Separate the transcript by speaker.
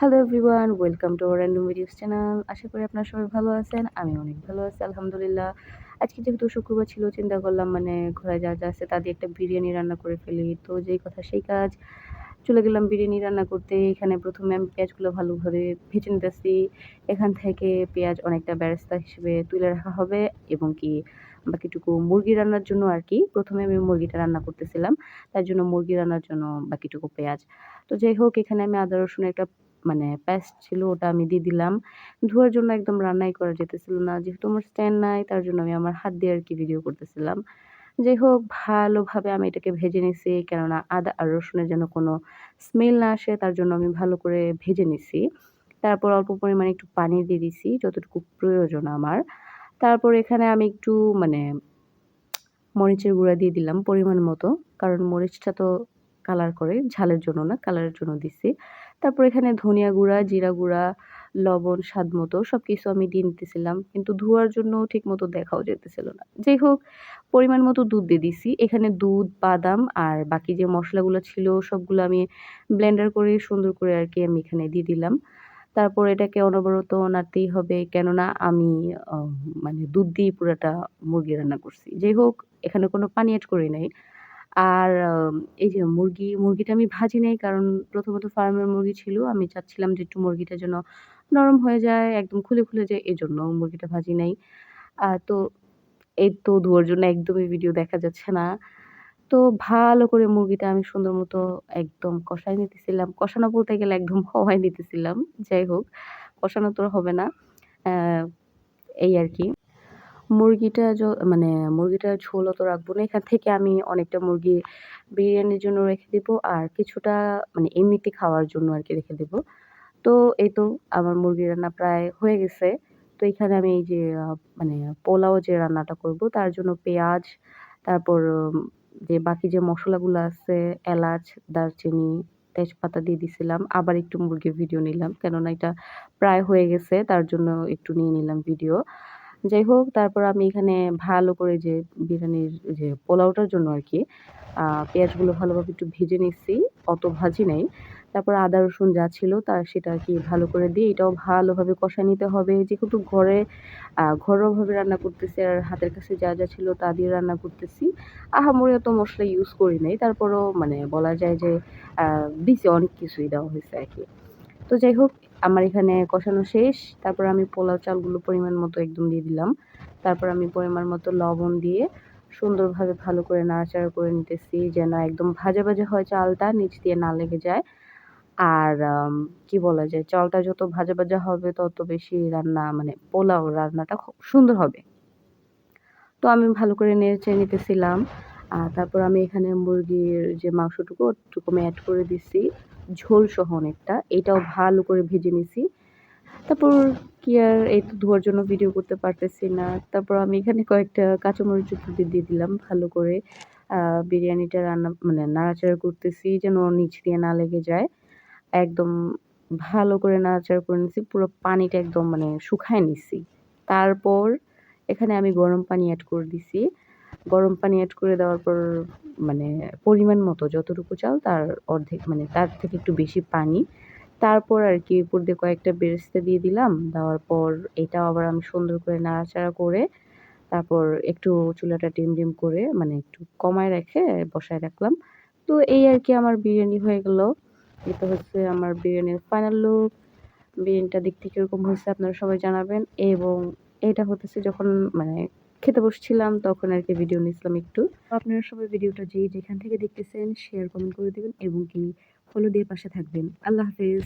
Speaker 1: Hello everyone welcome to our random videos channel আশা করি আপনারা সবাই ভালো আছেন, আমি অনেক ভালো আছি, আলহামদুলিল্লাহ। আজকে যেহেতু শুক্রবার ছিল, চিন্তা করলাম মানে ঘরে যা যা আছে তা দিয়ে একটা বিরিয়ানি রান্না করে ফেলি। তো যেই কথা সেই কাজ, চলে গেলাম বিরিয়ানি রান্না করতে। এখানে প্রথমে আমি পেঁয়াজগুলো ভালোভাবে ভেজে নিতেছি। এখান থেকে পেঁয়াজ অনেকটা ব্যবস্থা হিসেবে তুলে রাখা হবে এবং কি বাকিটুকু মুরগি রান্নার জন্য আর কি। প্রথমে আমি মুরগিটা রান্না করতেছিলাম, তার জন্য মুরগি রান্নার জন্য বাকিটুকু পেঁয়াজ। তো যাই হোক, এখানে আমি আদা, রসুন একটা মানে পেস্ট ছিল ওটা আমি দিয়ে দিলাম। ধোয়ার জন্য একদম রান্নাই করা যেতেছিল না। যেহেতু আমার স্ট্যান্ড নাই, তার জন্য আমি আমার হাত দিয়ে আর কি ভিডিও করতেছিলাম। যাই হোক ভালোভাবে আমি এটাকে ভেজে নিছি, কেননা আদা আর রসুনের যেন কোনো স্মেল না আসে, তার জন্য আমি ভালো করে ভেজে নিছি। তারপর অল্প পরিমাণে একটু পানি দিয়ে দিছি, যতটুকু প্রয়োজন আমার। তারপর এখানে আমি একটু মানে মরিচের গুঁড়া দিয়ে দিলাম পরিমাণ মতো, কারণ মরিচটা তো কালার করে, ঝালের জন্য না কালারের জন্য দিছি। তারপর এখানে ধনিয়া গুঁড়া, জিরা গুঁড়া, লবণ, স্বাদ মতো সব কিছু আমি দিয়ে নিতেছিলাম। কিন্তু ধোয়ার জন্য ঠিক মতো দেখাও যেতেছিল না। যাই হোক, পরিমাণ মতো দুধ দিয়ে দিছি। এখানে দুধ, বাদাম আর বাকি যে মশলাগুলো ছিল সবগুলো আমি ব্লেন্ডার করে সুন্দর করে আর কি আমি এখানে দিয়ে দিলাম। তারপর এটাকে অনবরত নাড়তেই হবে। কেননা আমি মানে দুধ দিয়ে পুরোটা মুরগি রান্না করছি। যাই হোক, এখানে কোনো পানি অ্যাড করি নাই। আর এই যে মুরগি, মুরগিটা আমি ভাজি নাই কারণ প্রথমত ফার্মের মুরগি ছিল। আমি চাচ্ছিলাম যে একটু মুরগিটা যেন নরম হয়ে যায়, একদম খুলে খুলে যায়, এজন্য মুরগিটা ভাজি নাই। তো এই তো ধোয়ার জন্য একদমই ভিডিও দেখা যাচ্ছে না। তো ভালো করে মুরগিটা আমি সুন্দর মতো একদম কষাই নিতেছিলাম। কষানো বলতে গেলে একদম হওয়াই নিতেছিলাম। যাই হোক, কষানো তো হবে না। এই আর কি। মুরগিটা মানে মুরগিটার ঝোল অত রাখব না। এখান থেকে আমি অনেকটা মুরগি বিরিয়ানির জন্য রেখে দেবো আর কিছুটা মানে এমনিতে খাওয়ার জন্য আর কি রেখে দেবো। তো এই তো আমার মুরগি রান্না প্রায় হয়ে গেছে। তো এখানে আমি এই যে মানে পোলাও যে রান্নাটা করব তার জন্য পেঁয়াজ, তারপর, যে বাকি যে মশলাগুলো আছে, এলাচ, দারচিনি, তেজপাতা দিয়ে দিছিলাম। আবার একটু মুরগির ভিডিও নিলাম। কেননা এটা প্রায় হয়ে গেছে, তার জন্য একটু নিয়ে নিলাম ভিডিও যাই হোক, তারপর আমি এখানে ভালো করে যে বিরিয়ানির যে পোলাওটার জন্য আর কি পেঁয়াজগুলো ভালোভাবে একটু ভেজে নিচ্ছি, অত ভাজি নাই। তারপর আদা, রসুন যা ছিল তার সেটা কি ভালো করে দিয়ে এটাও ভালোভাবে কষা নিতে হবে। যেহেতু ঘরে ঘরোয়াভাবে রান্না করতেছি আর হাতের কাছে যা যা ছিল তা দিয়ে রান্না করতেছি আহামরি অত মশলা ইউজ করি নাই। তারপরও মানে বলা যায় যে দিছে অনেক কিছুই দেওয়া হয়েছে আর কি। তো যাই হোক আমার এখানে কষানো শেষ। তারপর আমি পোলাও চালগুলো পরিমাণ মতো একদম দিয়ে দিলাম। তারপর আমি পরিমাণ মতো লবণ দিয়ে সুন্দরভাবে ভালো করে নাড়াচাড়া করে নিতেছি, যেন একদম ভাজা ভাজা হয় চালটা, নিচ দিয়ে না লেগে যায়। আর কি বলা যায়, চালটা যত ভাজা ভাজা হবে, তত বেশি রান্না মানে পোলাও রান্নাটা খুব সুন্দর হবে। তো আমি ভালো করে নেড়ে নিতেছিলাম। আর তারপর আমি এখানে মুরগির যে মাংসটুকু ওটুকু আমি অ্যাড করে দিছি। ঝোল সহ অনেকটা। এটাও ভালো করে ভেজে নিছি। তারপর কি আর এই তো ধোয়ার জন্য ভিডিও করতে পারতেছি না। তারপর আমি এখানে কয়েকটা কাঁচামরিচ উপরে দিয়ে দিলাম ভালো করে। বিরিয়ানিটা রান্না মানে নাড়াচাড়া করতেছি যেন নিচ দিয়ে না লেগে যায়। একদম ভালো করে নাড়াচাড়া করে নিছি, পুরো পানিটা একদম মানে শুকায় নিছি। তারপর এখানে আমি গরম পানি অ্যাড করে দিছি। গরম পানি অ্যাড করে দেওয়ার পর মানে পরিমাণ মতো যতটুকু চাল, তার অর্ধেক মানে তার থেকে একটু বেশি পানি। তারপর আর কি উপর দিয়ে কয়েকটা বেরেস্তা দিয়ে দিলাম। দেওয়ার পর এটাও আবার আমি সুন্দর করে নাড়াচাড়া করে, তারপর একটু চুলাটা ডিম ডিম করে মানে একটু কমায় রেখে বসায় রাখলাম। তো এই আর কি আমার বিরিয়ানি হয়ে গেল। এটা হচ্ছে আমার বিরিয়ানির ফাইনাল লুক বিরিয়ানিটা দেখতে কীরকম হয়েছে আপনারা সবাই জানাবেন। এবং এটা হতেছে যখন মানে খেতে বসছিলাম, তখন আর কি ভিডিও নিয়েছিলাম একটু। আপনারা সবাই ভিডিওটা যে যেখান থেকে দেখতেছেন শেয়ার কমেন্ট করে দেবেন এবং কি ফলো দিয়ে পাশে থাকবেন। আল্লাহ হাফিজ।